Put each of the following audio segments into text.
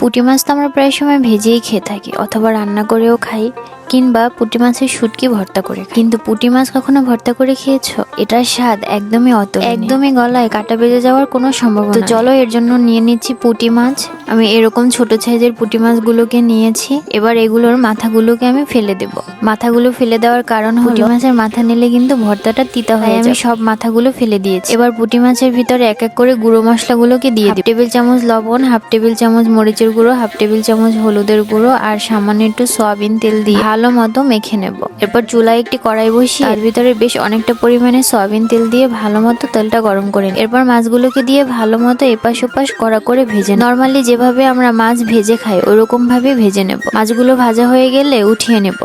পুঁটি মাছ তো আমরা প্রায় সময় ভেজেই খেয়ে থাকি অথবা রান্না করেও খাই। কিংবা পুঁটি মাছের শুটকি ভর্তা করে কিন্তু পুঁটি মাছ কখনো ভর্তা করে খেয়েছো? এটার স্বাদ একদমই অত একদমই গলায় কাটা বেজে যাওয়ার কোনো সম্ভাবনা তো চলো এর জন্য নিয়ে নিচ্ছি পুঁটি মাছ। আমি এরকম ছোট সাইজের পুঁটি মাছগুলোকে নিয়েছি। এবার এগুলোর মাথাগুলোকে আমি ফেলে দেব। মাথাগুলো ফেলে দেওয়ার কারণ পুঁটি মাছের মাথা নিলে কিন্তু ভর্তাটা তিতা হয় আমি সব মাথাগুলো ফেলে দিয়েছি। এবার পুঁটি মাছের ভিতরে এক এক করে গুঁড়ো মশলাগুলোকে দিয়ে দিই টেবিল চামচ লবণ হাফ টেবিল চামচ মরিচের গুঁড়ো হাফ টেবিল চামচ হলুদের গুঁড়ো আর সামান্য একটু সয়াবিন তেল দিয়ে ভালো মতো মেখে নেব। এরপর চুলায় একটি কড়াই বসিয়ে তার ভিতরে বেশ অনেকটা পরিমাণে সয়াবিন তেল দিয়ে ভালো মতো তেলটা গরম করে নিই। এরপর মাছগুলোকে দিয়ে ভালো মতো এপাশ ওপাশ কড়া করে ভেজে নর্মালি যেভাবে আমরা মাছ ভেজে খাই ওরকম ভাবে ভেজে নেব। মাছগুলো ভাজা হয়ে গেলে উঠিয়ে নেব।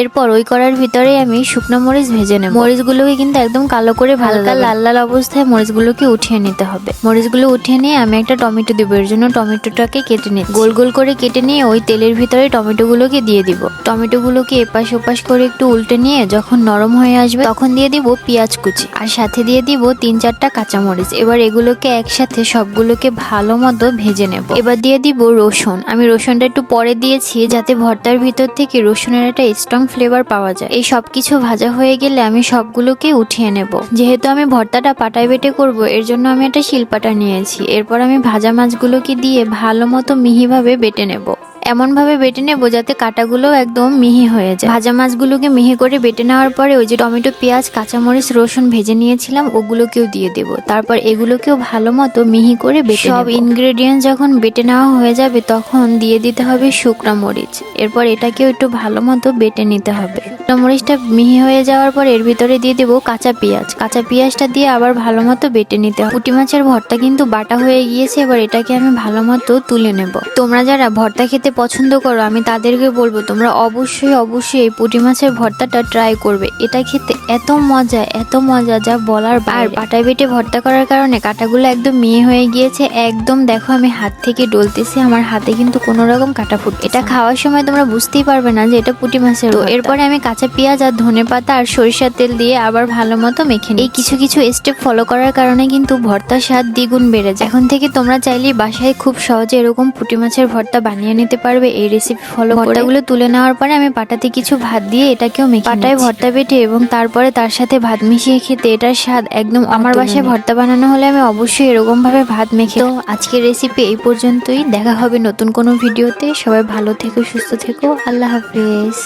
এরপর ওই কড়ার ভিতরে আমি শুকনো মরিচ ভেজে নেব। মরিচগুলোকে কিন্তু একদম কালো করে হালকা লাল লাল অবস্থায় মরিচগুলোকে উঠিয়ে নিতে হবে। মরিচগুলো উঠিয়ে নিয়ে আমি একটা টমেটো দেবো এর জন্য টমেটোটাকে কেটে নিই গোল গোল করে কেটে নিয়ে ওই তেলের ভিতরে টমেটোগুলোকে দিয়ে দিব। টমেটোগুলোকে এপাশ ওপাশ করে একটু উল্টে নিয়ে যখন নরম হয়ে আসবে তখন দিয়ে দিব পেঁয়াজ কুচি। আর সাথে দিয়ে দিব তিন চারটা কাঁচামরিচ। এবার এগুলোকে একসাথে সবগুলোকে ভালো মতো ভেজে নেব। এবার দিয়ে দিব রসুন। আমি রসুনটা একটু পরে দিয়েছি যাতে ভর্তার ভিতর থেকে রসুনের একটা স্ট্রং ফ্লেভার পাওয়া যায়। এই সব কিছু ভাজা হয়ে গেলে আমি সবগুলোকে উঠিয়ে নেব। যেহেতু আমি ভর্তাটা পাটায় বেটে করব, এর জন্য আমি একটা শিলপাটা নিয়েছি। এরপর আমি ভাজা মাছগুলোকে দিয়ে ভালো মতো মিহিভাবে বেটে নেব। এমন ভাবে বেটে নেব যাতে কাটাগুলো একদম মিহি হয়ে যায়। ভাজা মাছগুলোকে মিহি করে বেটে নেওয়ার পরে ওই যে টমেটো পেঁয়াজ কাঁচামরিচ রসুন ভেজে নিয়েছিলাম ওগুলোকেও দিয়ে দেবো। তারপর এগুলোকেও ভালো মতো মিহি করে বেটে সব ইনগ্রেডিয়েন্ট যখন বেটে নেওয়া হয়ে যাবে তখন দিয়ে দিতে হবে শুকনো মরিচ। এরপর এটাকেও একটু ভালো মতো বেটে নিতে হবে। শুকনো মরিচটা মিহি হয়ে যাওয়ার পর এর ভিতরে দিয়ে দেবো কাঁচা পেঁয়াজ। কাঁচা পেঁয়াজটা দিয়ে আবার ভালো মতো বেটে নিতে হবে। পুঁটি মাছের ভর্তা কিন্তু বাটা হয়ে গিয়েছে এবার এটাকে আমি ভালো মতো তুলে নেব। তোমরা যারা ভর্তা খেতে পছন্দ করো আমি তাদেরকে বলব তোমরা অবশ্যই অবশ্যই এই পুঁটি মাছের ভর্তাটা ট্রাই করবে। এটা খেতে এত মজা এত মজা যা বলার আর বাটায় বেটে ভর্তা করার কারণে কাটাগুলো একদম মেয়ে হয়ে গিয়েছে। একদম দেখো আমি হাত থেকে ডলতেছি আমার হাতে কিন্তু কোনো রকম কাটা ফুট এটা খাওয়ার সময় তোমরা বুঝতেই পারবে না যে এটা পুঁটি মাছের তো এরপরে আমি কাঁচা পেঁয়াজ আর ধনে পাতা আর সরিষার তেল দিয়ে আবার ভালো মতো মেখে নিই। এই কিছু কিছু স্টেপ ফলো করার কারণে কিন্তু ভর্তার স্বাদ দ্বিগুণ বেড়ে যায়। এখন থেকে তোমরা চাইলেই বাসায় খুব সহজে এরকম পুঁটি মাছের ভর্তা বানিয়ে নিতে পারবে এই রেসিপি ফলো ভর্তাগুলো তুলে নেওয়ার পরে আমি পাটাতে কিছু ভাত দিয়ে এটাকেও মেখে পাটায় ভর্তা বেটে এবং তারপরে তার সাথে ভাত মিশিয়ে খেতে এটার স্বাদ একদম আমার বাসায় ভর্তা বানানো হলে আমি অবশ্যই এরকম ভাবে ভাত মেখে তো আজকের রেসিপি এই পর্যন্তই। দেখা হবে নতুন কোনো ভিডিওতে। সবাই ভালো থেকো সুস্থ থেকো। আল্লাহ হাফেজ।